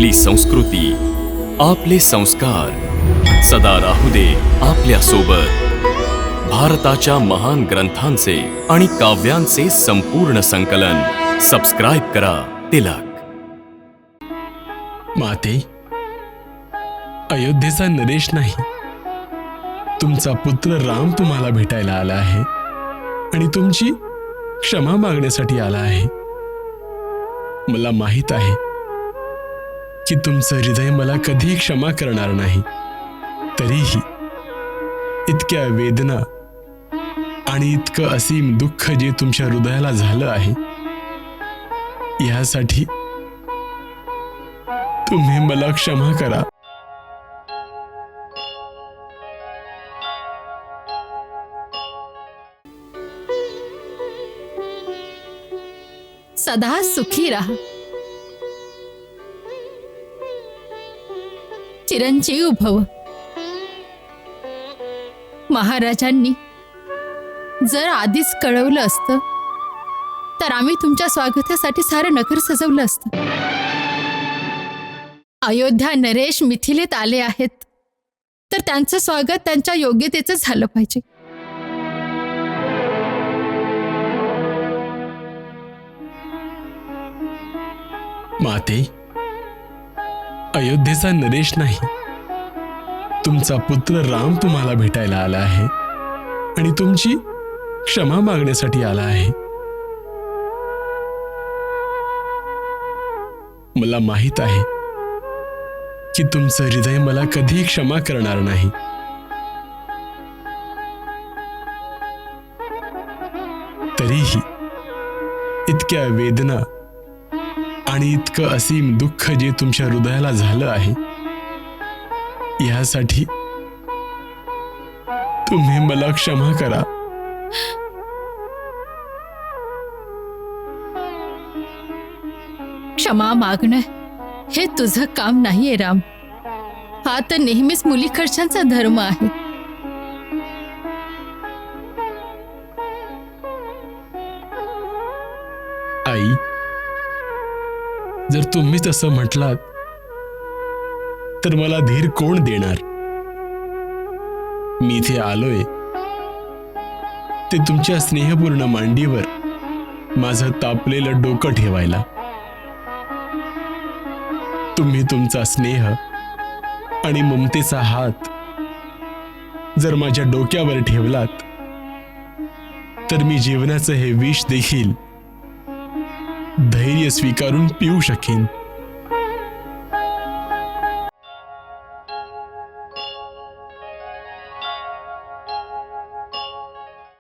आपली संस्कृती आपले संस्कार. सदा राहू दे आपल्यासोबत भारताच्या महान ग्रंथांचे आणि काव्यांचे संपूर्ण संकलन. सबस्क्राईब करा तिलक. माते अयोध्येचा नरेश नाही. तुमचा पुत्र राम तुम्हाला भेटायला आला आहे आणि तुमची क्षमा मागण्यासाठी आला आहे. मला माहीत आहे की तुमचं हृदय मला कधी क्षमा करणार नाही. तरीही इतक्या वेदना आणि इतकं असीम दुःख जे तुमच्या हृदयाला झालं आहे यासाठी तुम्ही मला क्षमा करा. सदा सुखी राहा. चिरंजीव भव. महाराजांनी जर आधीच कळवलं असतं तर आम्ही तुमच्या स्वागतासाठी सारं नगर सजवलं असतं. अयोध्या नरेश मिथिलेत आले आहेत तर त्यांचं स्वागत त्यांच्या योग्यतेचं झालं पाहिजे. माते अयोध्येचा नरेश नाही. तुमचा पुत्र राम तुम्हाला भेटायला आला आहे आणि तुमची क्षमा मागण्यासाठी आला आहे. मला माहीत आहे की तुमचं हृदय मला कधी क्षमा करणार नाही. तरीही इतक्या वेदना आणि इतकं असीम दुःख जे तुमच्या हृदयाला झालं आहे यासाठी तुम्ही मला क्षमा करा. क्षमा मागणं हे तुझं काम नाहीये राम. हा तर नेहमीच मुलीकडच्यांचा धर्म आहे. आई जर तुम्ही तसं म्हटलात तर मला धीर कोण देणार? मी इथे आलोय. ते तुमच्या स्नेहपूर्ण मांडीवर माझं तापलेलं डोकं ठेवायला. तुम्ही तुमचा स्नेह आणि ममतेचा हात जर माझ्या डोक्यावर ठेवलात तर मी जीवनाचं हे विष देखील धैर्य स्वीकारून पिऊ शकेन.